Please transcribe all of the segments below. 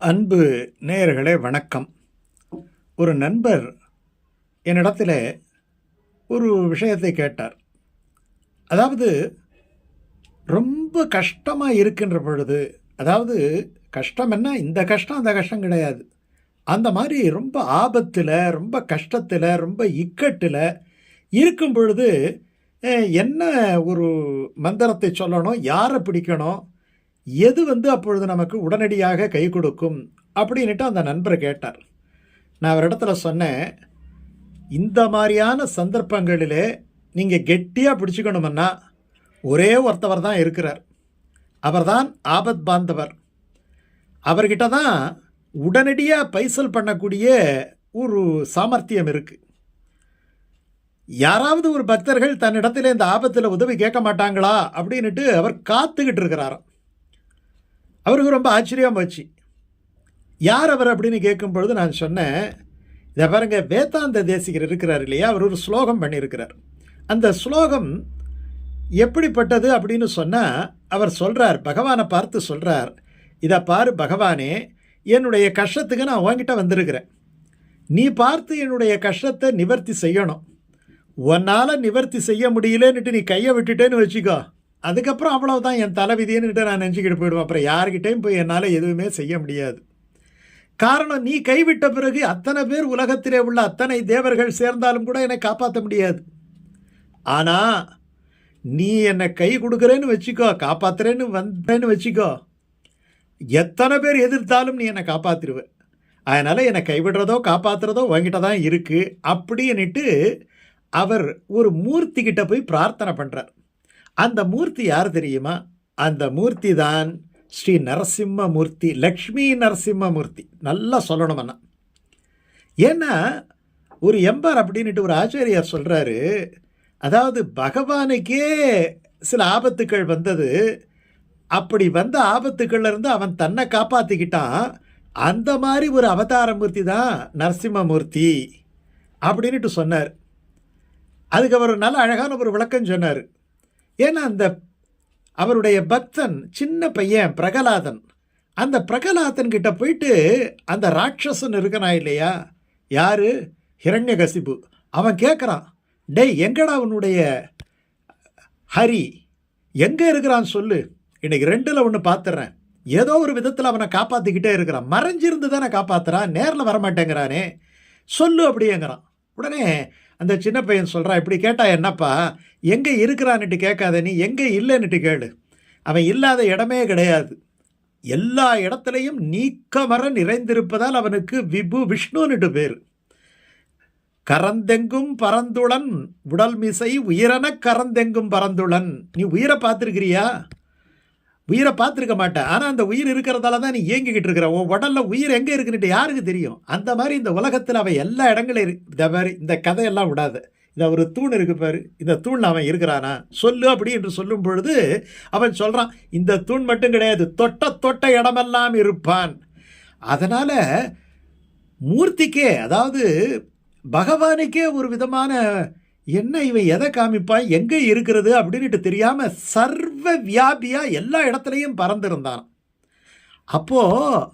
அன்பு நேயர்களே வணக்கம். ஒரு நண்பர் என்னிடத்தில் ஒரு விஷயத்தை கேட்டார். அதாவது ரொம்ப கஷ்டமாக இருக்கின்ற பொழுது அதாவது கஷ்டம் என்ன? இந்த கஷ்டம் அந்த கஷ்டம் கிடையாது. அந்த மாதிரி ரொம்ப ஆபத்தில் ரொம்ப கஷ்டத்தில் ரொம்ப இக்கட்டில் இருக்கும் பொழுது என்ன ஒரு மந்திரத்தை சொல்லணும்? யாரை பிடிக்கணும்? எது வந்து அப்பொழுது நமக்கு உடனடியாக கை கொடுக்கும்? அப்படின்னுட்டு அந்த நண்பர் கேட்டார். நான் அவரிடத்துல சொன்னேன் இந்த மாதிரியான சந்தர்ப்பங்களிலே நீங்கள் கெட்டியாக பிடிச்சிக்கணுமுன்னா ஒரே ஒருத்தவர் தான் இருக்கிறார். அவர்தான் ஆபத் பாந்தவர். அவர்கிட்ட தான் உடனடியாக பைசல் பண்ணக்கூடிய ஒரு சாமர்த்தியம் இருக்குது யாராவது ஒரு பக்தர்கள் தன்னிடத்தில் இந்த ஆபத்தில் உதவி கேட்க மாட்டாங்களா? அப்படின்னுட்டு அவர் காத்துக்கிட்டு இருக்கிறாராம். அவருக்கு ரொம்ப ஆச்சரியமாக போச்சு. யார் அவர் அப்படின்னு கேட்கும் பொழுது நான் சொன்னேன் இதை பாருங்க வேதாந்த தேசிகர் இருக்கிறார் இல்லையா? அவர் ஒரு ஸ்லோகம் பண்ணியிருக்கிறார். அந்த ஸ்லோகம் எப்படிப்பட்டது அப்படின்னு சொன்னால் அவர் சொல்கிறார் பகவானை பார்த்து சொல்கிறார் இதை பாரு பகவானே என்னுடைய கஷ்டத்துக்கு நான் உன்கிட்ட வந்திருக்கிறேன். நீ பார்த்து என்னுடைய கஷ்டத்தை நிவர்த்தி செய்யணும். உன்னால் நிவர்த்தி செய்ய முடியலன்னுட்டு நீ கையை விட்டுட்டேன்னு வச்சுக்கோ. அதுக்கப்புறம் அவ்வளவுதான் என் தலைவிதின்னுட்டு நான் நினச்சிக்கிட்டு போயிடுவேன். அப்புறம் யாருக்கிட்டேயும் போய் என்னால் எதுவுமே செய்ய முடியாது. காரணம் நீ கைவிட்ட பிறகு அத்தனை பேர் உலகத்திலே உள்ள அத்தனை தேவர்கள் சேர்ந்தாலும் கூட என்னை காப்பாற்ற முடியாது. ஆனால் நீ என்னை கை கொடுக்குறேன்னு வச்சுக்கோ காப்பாற்றுறேன்னு வந்தேன்னு வச்சுக்கோ எத்தனை பேர் எதிர்த்தாலும் நீ என்னை காப்பாற்றிடுவ அதனால் என்னை கைவிடுறதோ காப்பாற்றுறதோ உங்ககிட்ட தான் இருக்குது அப்படின்னுட்டு அவர் ஒரு மூர்த்திக்கிட்ட போய் பிரார்த்தனை பண்ணுறார் அந்த மூர்த்தி யார் தெரியுமா? அந்த மூர்த்தி தான் ஸ்ரீ நரசிம்ம மூர்த்தி லக்ஷ்மி நரசிம்ம மூர்த்தி. நல்லா சொல்லணும்னா ஏன்னா ஒரு எம்பார் அப்படின்ட்டு ஒரு ஆச்சாரியார் சொல்கிறாரு அதாவது பகவானுக்கே சில ஆபத்துக்கள் வந்தது. அப்படி வந்த ஆபத்துக்கள்ல இருந்து அவன் தன்னை காப்பாற்றிக்கிட்டான் அந்த மாதிரி ஒரு அவதார மூர்த்தி தான் நரசிம்மமூர்த்தி அப்படின்ட்டு சொன்னார். அதுக்கு அவர் நல்ல அழகான ஒரு விளக்கம் சொன்னார். ஏன்னா அந்த அவருடைய பக்தன் சின்ன பையன் பிரகலாதன். அந்த பிரகலாதன் கிட்ட போயிட்டு அந்த ராட்சசன் இருக்கனா இல்லையா? யாரு? ஹிரண்யகசிபு. அவன் கேட்குறான் டேய் எங்கடா உன்னுடைய ஹரி? எங்கே இருக்கிறான் சொல்லு. இன்னைக்கு ரெண்டில் ஒன்று பார்த்துட்றேன் ஏதோ ஒரு விதத்தில் அவனை காப்பாற்றிக்கிட்டே இருக்கிறான். மறைஞ்சிருந்து தானே காப்பாற்றுறான் நேரில் வரமாட்டேங்கிறானே. சொல்லு அப்படியேங்கிறான். உடனே அந்த சின்ன பையன் சொல்கிறான் இப்படி கேட்டா என்னப்பா? எங்கே இருக்கிறான்னுட்டு கேட்காத நீ எங்கே இல்லைன்னுட்டு கேளு. அவன் இல்லாத இடமே கிடையாது. எல்லா இடத்துலையும் நீக்கமர நிறைந்திருப்பதால் அவனுக்கு விபு விஷ்ணுன்னுட்டு பேர். கரந்தெங்கும் பரந்துளன் உடல் மிசை உயிரன கரந்தெங்கும் பரந்துளன் நீ உயிரை பார்த்துருக்கிறியா? உயிரை பார்த்துருக்க மாட்டேன் ஆனால் அந்த உயிர் இருக்கிறதால தான் நீ இயங்கிக்கிட்டு இருக்கிற. உன் உடல்ல உயிர் எங்கே இருக்குன்னுட்டு யாருக்கு தெரியும்? அந்த மாதிரி இந்த உலகத்தில் அவன் எல்லா இடங்களும் இந்த மாதிரி இந்த கதையெல்லாம் விடாது. இந்த ஒரு தூண் இருக்கு பாரு. இந்த தூணில் அவன் இருக்கிறானா? சொல்லு அப்படி என்று சொல்லும் பொழுது அவன் சொல்கிறான் இந்த தூண் மட்டும் கிடையாது. தொட்ட தொட்ட இடமெல்லாம் இருப்பான். அதனால் மூர்த்திக்கே அதாவது பகவானுக்கே ஒரு விதமான என்ன இவன் எதை காமிப்பான்? எங்கே இருக்கிறது அப்படின்ட்டு தெரியாமல் சர்வ வியாபியாக எல்லா இடத்துலையும் பறந்துருந்தான். அப்போது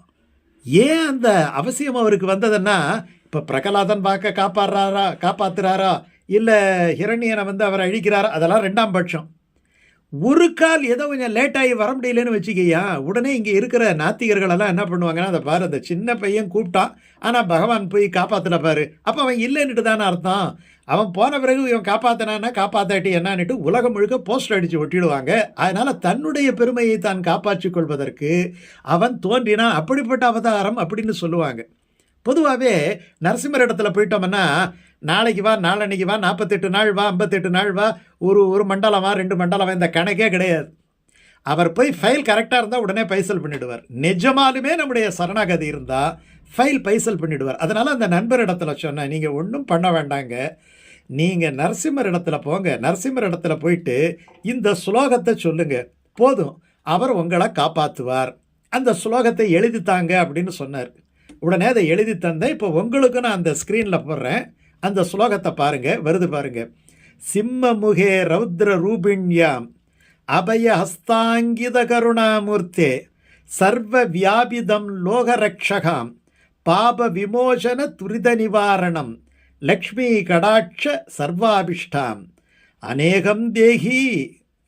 ஏன் அந்த அவசியம் அவருக்கு வந்ததுன்னா இப்போ பிரகலாதன் பார்க்க காப்பாடுறாரா காப்பாத்துறாரா இல்லை ஹிரண்யனை வந்து அவர் அழிக்கிறாரா அதெல்லாம் ரெண்டாம் பட்சம். ஒரு கால் ஏதோ கொஞ்சம் லேட்டாகி வர முடியலன்னு வச்சுக்கையா உடனே இங்கே இருக்கிற நாத்திகர்களெல்லாம் என்ன பண்ணுவாங்கன்னா அதை பாரு அந்த சின்ன பையன் கூப்பிட்டான். ஆனால் பகவான் போய் காப்பாற்றல பாரு. அப்போ அவன் இல்லைன்னுட்டு தானே அர்த்தம். அவன் போன பிறகு இவன் காப்பாற்றினான்னா காப்பாற்றாட்டி என்னன்னுட்டு உலகம் முழுக்க போஸ்டர் அடித்து ஒட்டிடுவாங்க. அதனால் தன்னுடைய பெருமையை தான் காப்பாற்றிக் கொள்வதற்கு அவன் தோன்றினான் அப்படிப்பட்ட அவதாரம் அப்படின்னு சொல்லுவாங்க. பொதுவாகவே நரசிம்மர் இடத்துல போயிட்டோம்னா நாளைக்கு வா நாளன்னைக்கு வா நாற்பத்தெட்டு நாள் வா ஐம்பத்தெட்டு நாள் வா ஒரு ஒரு மண்டலம் வா ரெண்டு மண்டலம் இந்த கணக்கே கிடையாது. அவர் போய் ஃபைல் கரெக்டாக இருந்தால் உடனே பைசல் பண்ணிடுவார். நிஜமாலுமே நம்முடைய சரணாகதி இருந்தால் ஃபைல் பைசல் பண்ணிடுவார். அதனால் அந்த நண்பர் இடத்துல சொன்னேன் நீங்கள் ஒன்றும் பண்ண வேண்டாங்க. நீங்கள் நரசிம்மர் இடத்துல போங்க. நரசிம்மர் இடத்துல போயிட்டு இந்த ஸ்லோகத்தை சொல்லுங்க. போதும். அவர் உங்களை காப்பாற்றுவார் அந்த ஸ்லோகத்தை எழுதி தாங்க அப்படின்னு சொன்னார். உடனே அதை எழுதி தந்தேன். இப்போ உங்களுக்கு நான் அந்த ஸ்க்ரீனில் போடுறேன். அந்த ஸ்லோகத்தை பாருங்கள் வருது பாருங்கள் சிம்மமுகே ரௌத்ர ரூபிண்யாம். அபய ஹஸ்தாங்கித கருணாமூர்த்தே. சர்வ வியாபிதம் லோகரக்ஷகாம். பாப விமோசன துரித நிவாரணம். லக்ஷ்மி கடாட்ச சர்வாபிஷ்டாம். அநேகம் தேகி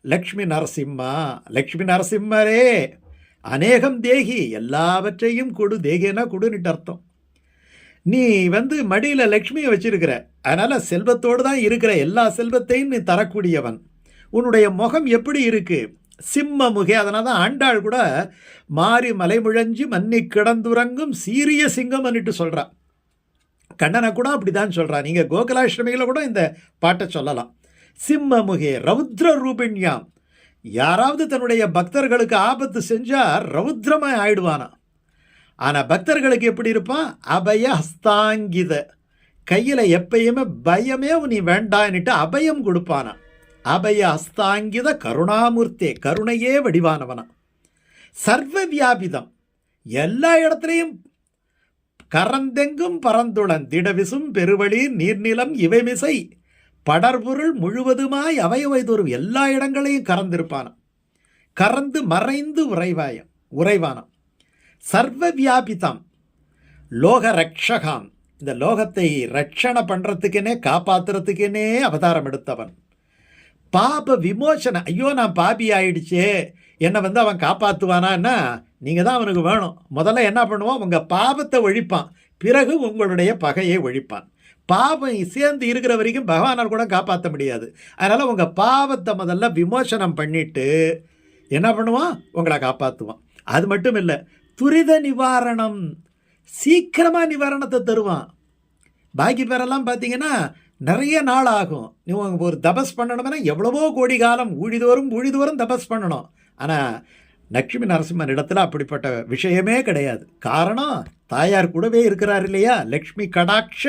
லக்ஷ்மி நரசிம்மா லக்ஷ்மி நரசிம்மரே அநேகம் தேகி எல்லாவற்றையும் கொடு தேகினா கொடுன்னுட்டு அர்த்தம். நீ வந்து மடியில் லக்ஷ்மியை வச்சிருக்கிற அதனால் செல்வத்தோடு தான் இருக்கிற எல்லா செல்வத்தையும் நீ தரக்கூடியவன். உன்னுடைய முகம் எப்படி இருக்குது சிம்ம முகே அதனால தான் ஆண்டாள் கூட மாறி மலைமுழஞ்சி மன்னி கிடந்துறங்கும் சீரிய சிங்கம் சொல்கிறான் கண்ணனை கூட அப்படிதான் சொல்கிறான் நீங்கள் கோகுலாஷ்டமியில் கூட இந்த பாட்டை சொல்லலாம். சிம்ம முகே ரௌத்ர ரூபிண்யாம் யாராவது தன்னுடைய பக்தர்களுக்கு ஆபத்து செஞ்சால் ரவுத்ரமாக ஆயிடுவானா? ஆனால் பக்தர்களுக்கு எப்படி இருப்பான் அபய ஹஸ்தாங்கித கையில் எப்பயுமே பயமே நீ வேண்டான்னுட்டு அபயம் கொடுப்பானா? அபய ஹஸ்தாங்கித கருணாமூர்த்தே கருணையே வடிவானவனா. சர்வ வியாபிதம். எல்லா இடத்துலையும் கரந்தெங்கும் பரந்துளன் திடவிசும் பெருவழி நீர்நிலம் இவைமிசை. படர்பொருள் முழுவதுமாய் அவையவைதோறும் எல்லா இடங்களையும் கறந்திருப்பானாம் கறந்து மறைந்து உறைவாயம் உறைவானாம். சர்வ வியாபிதம் லோக ரக்ஷகாம் இந்த லோகத்தை ரட்சணை பண்ணுறதுக்குன்னே காப்பாத்துறதுக்குன்னே அவதாரம் எடுத்தவன். பாப விமோசன ஐயோ நான் பாபி ஆயிடுச்சே. என்னை வந்து அவன் காப்பாற்றுவானான்னா நீங்கள் தான் அவனுக்கு வேணும். முதல்ல என்ன பண்ணுவான் உங்கள் பாபத்தை ஒழிப்பான். பிறகு உங்களுடைய பகையை ஒழிப்பான். பாவம் சேர்ந்து இருக்கிற வரைக்கும் பகவானால் கூட காப்பாற்ற முடியாது. அதனால் உங்கள் பாவத்தை முதல்ல விமோசனம் பண்ணிவிட்டு என்ன பண்ணுவான்? உங்களை காப்பாற்றுவான் அது மட்டும் இல்லை துரித நிவாரணம். சீக்கிரமாக நிவாரணத்தை தருவான். பாக்கி பேரெல்லாம் பார்த்தீங்கன்னா நிறைய நாள் ஆகும். நீ ஒரு தபஸ் பண்ணணும்னா எவ்வளவோ கோடி காலம் ஊழிதோறும் ஊழிதோறும் தபஸ் பண்ணணும். ஆனால் லக்ஷ்மி நரசிம்மன் இடத்துல அப்படிப்பட்ட விஷயமே கிடையாது. காரணம் தாயார் கூடவே இருக்கிறார் இல்லையா? லக்ஷ்மி கடாட்ச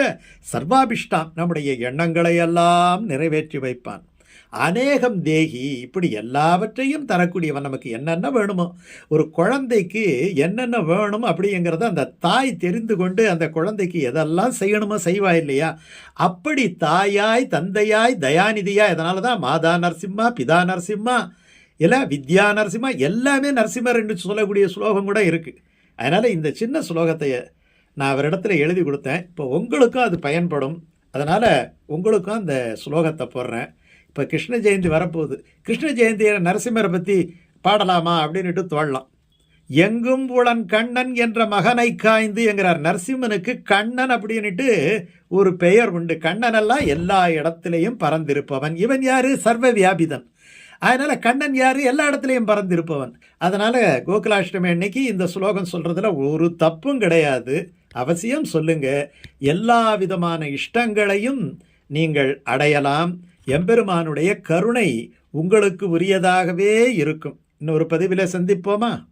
சர்வாபிஷ்டாம். நம்முடைய எண்ணங்களை எல்லாம் நிறைவேற்றி வைப்பான். அநேகம் தேகி இப்படி எல்லாவற்றையும் தரக்கூடியவன் நமக்கு என்னென்ன வேணுமோ. ஒரு குழந்தைக்கு என்னென்ன வேணும் அப்படிங்கிறத அந்த தாய் தெரிந்து கொண்டு அந்த குழந்தைக்கு எதெல்லாம் செய்யணுமோ செய்வா இல்லையா? அப்படி தாயாய் தந்தையாய் தயாநிதியாய் அதனால தான் மாதா நரசிம்மா பிதா நரசிம்மா இல்லை வித்யா நரசிம்மா எல்லாமே நரசிம்மர் என்று சொல்லக்கூடிய ஸ்லோகம் கூட இருக்குது அதனால் இந்த சின்ன ஸ்லோகத்தை நான் அவரிடத்துல எழுதி கொடுத்தேன். இப்போ உங்களுக்கும் அது பயன்படும். அதனால் உங்களுக்கும் அந்த ஸ்லோகத்தை போடுறேன். இப்போ கிருஷ்ண ஜெயந்தி வரப்போகுது. கிருஷ்ண ஜெயந்தியை நரசிம்மரை பற்றி பாடலாமா அப்படின்னுட்டு தோழலாம். எங்கும் உளன் கண்ணன் என்ற மகனை காய்ந்து என்கிறார். நரசிம்மனுக்கு கண்ணன் அப்படின்னுட்டு ஒரு பெயர் உண்டு. கண்ணனெல்லாம் எல்லா இடத்திலையும் பறந்திருப்பவன். இவன் யாரு? சர்வ வியாபிதன். அதனால கண்ணன் யார்? எல்லா இடத்துலையும் பறந்திருப்பவன். அதனால கோகுலாஷ்டமி அன்னைக்கு இந்த ஸ்லோகம் சொல்றதுல ஒரு தப்பும் கிடையாது. அவசியம் சொல்லுங்க. எல்லா விதமான இஷ்டங்களையும் நீங்கள் அடையலாம். எம்பெருமானுடைய கருணை உங்களுக்கு உரியதாகவே இருக்கும். இன்னொரு பதிவில் சந்திப்போமா?